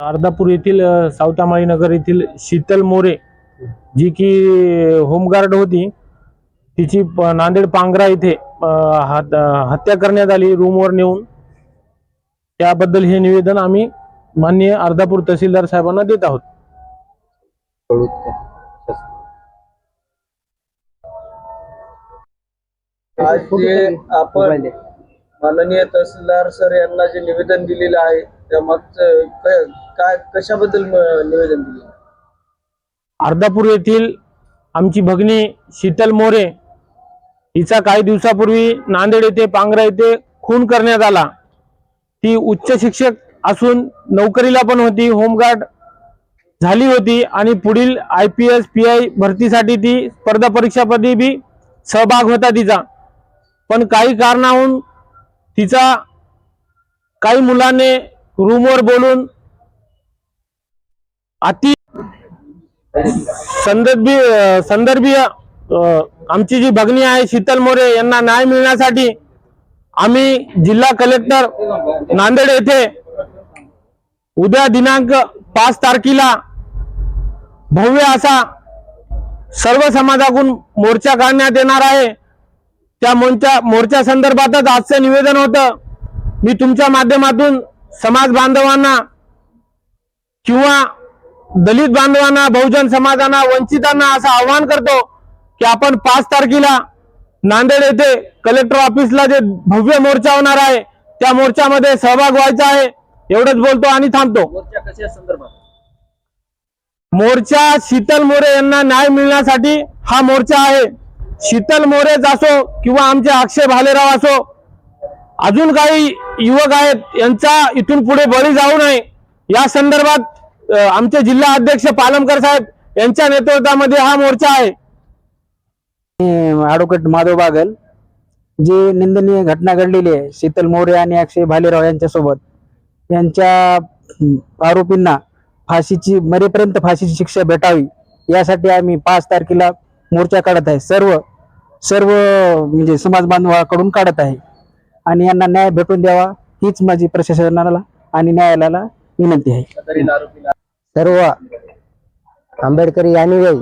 अर्धापूर येथील सावतामाळी नगर येथील शीतल मोरे जी की होमगार्ड होती तिची नांदेड पांगरा इथे हत्या करण्यात आली रूमवर नेऊन. त्याबद्दल हे निवेदन आम्ही माननीय अर्धापूर तहसीलदार साहेबांना देत आहोत. आज जे आपण माननीय तहसीलदार सर यांना जे निवेदन दिलेलं आहे काय कशाबद्दल म- निवेदन दिलं? अर्धापूर येथील आमची भगिनी शीतल मोरे हिचा काही दिवसापूर्वी नांदेड येथे पांगरा येथे खून करण्यात आला. ती उच्च शिक्षक असून नोकरीला पण होती होमगार्ड झाली होती आणि पुढील I P S P I भरतीसाठी ती स्पर्धा परीक्षापदी बी सहभाग होता तिचा. पण काही कारणाहून तिचा काही मुलाने रूमवर बोलून अति संदर्भी संदर्भीय आमची जी भगिनी आहे शीतल मोरे यांना न्याय मिळण्यासाठी आम्ही जिल्हा कलेक्टर नांदेड येथे उद्या दिनांक पाच तारखेला भव्य असा सर्व समाजाकडून मोर्चा काढण्यात येणार आहे. त्या मोर्चा मोर्चा संदर्भातच आजचं निवेदन होतं. मी तुमच्या माध्यमातून समाज बांधवांना किंवा दलित बांधवांना बहुजन समाजांना वंचितांना असं आवाहन करतो की आपण पाच तारखेला नांदेड येथे कलेक्टर ऑफिसला जे भव्य मोर्चा होणार आहे त्या मोर्चामध्ये सहभाग व्हायचा आहे एवढंच बोलतो आणि थांबतो. मोर्चा कशा संदर्भात? मोर्चा शीतल मोरे यांना न्याय मिळण्यासाठी हा मोर्चा आहे. शीतल मोरेच असो किंवा आमचे अक्षय भालेराव असो अजून काही युवक आहेत यांचा इथून पुढे बळी जाऊ नये. या संदर्भात आमचे जिल्हा अध्यक्ष पालमकर साहेब यांच्या नेतृत्वामध्ये हा मोर्चा आहे. ॲडव्होकेट माधव बागल जी निंदनीय घटना घडलेली आहे शीतल मोरे आणि अक्षय भालेराव यांच्यासोबत. यांच्या आरोपींना फाशीची मरेपर्यंत फाशीची शिक्षा भेटावी यासाठी आम्ही पाच तारखेला मोर्चा काढत आहे. सर्व सर्व म्हणजे समाज बांधवाकडून काढत आहे. आणि यांना न्याय भेटून द्यावा हीच माझी प्रशासनाला आणि न्यायालयाला विनंती आहे. सर्व आंबेडकरी अनुयायी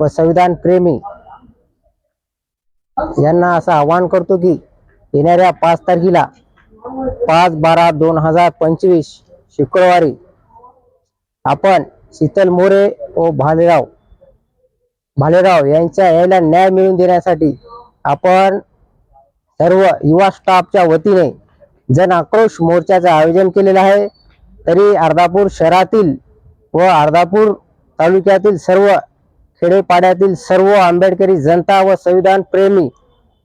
व संविधान प्रेमी यांना असं आवाहन करतो की येणाऱ्या पाच तारखेला पाच बारा दोन हजार पंचवीस शुक्रवारी आपण शीतल मोरे व भालेराव भालेराव यांच्या यायला न्याय मिळवून देण्यासाठी आपण सर्व युवा स्टाफच्या वतीने जन आक्रोश मोर्चाचं आयोजन केलेलं आहे. तरी अर्धापूर शहरातील व अर्धापूर तालुक्यातील सर्व खेडेपाड्यातील सर्व आंबेडकरी जनता व संविधान प्रेमी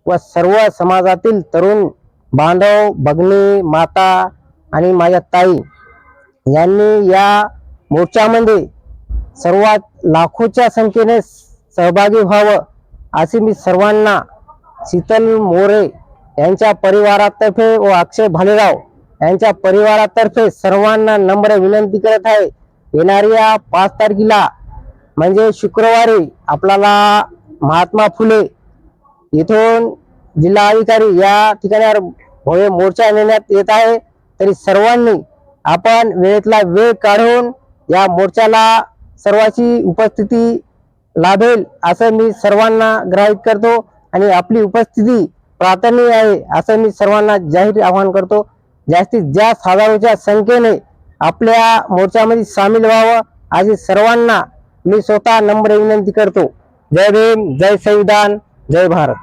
व सर्व समाजातील तरुण बांधव भगनी माता आणि माझ्या ताई यांनी या मोर्चामध्ये सर्वात लाखोच्या संख्येने सहभागी व्हावं असे मी सर्वांना शीतल मोरे यांच्या परिवारातर्फे व अक्षय भालेराव यांच्या परिवारातर्फे सर्वांना नम्र विनंती करत आहे. येणाऱ्या पाच तारखेला म्हणजे शुक्रवारी आपल्याला महात्मा फुले इथून जिल्हाधिकारी या ठिकाणावर भव्य मोर्चा नेण्यात येत आहे. तरी सर्वांनी आपण वेळेतला वेळ काढून या मोर्चाला सर्वांची उपस्थिती लाभेल असं मी सर्वांना ग्राहित करतो आणि आपली उपस्थिती प्राधान्य आहे असं मी सर्वांना जाहीर आवाहन करतो. जास्तीत जास्त हजारोच्या संख्येने आपल्या मोर्चामध्ये सामील व्हावं. अशी सर्वांना मी स्वतः नम्र विनंती करतो. जय भीम जय संविधान जय भारत.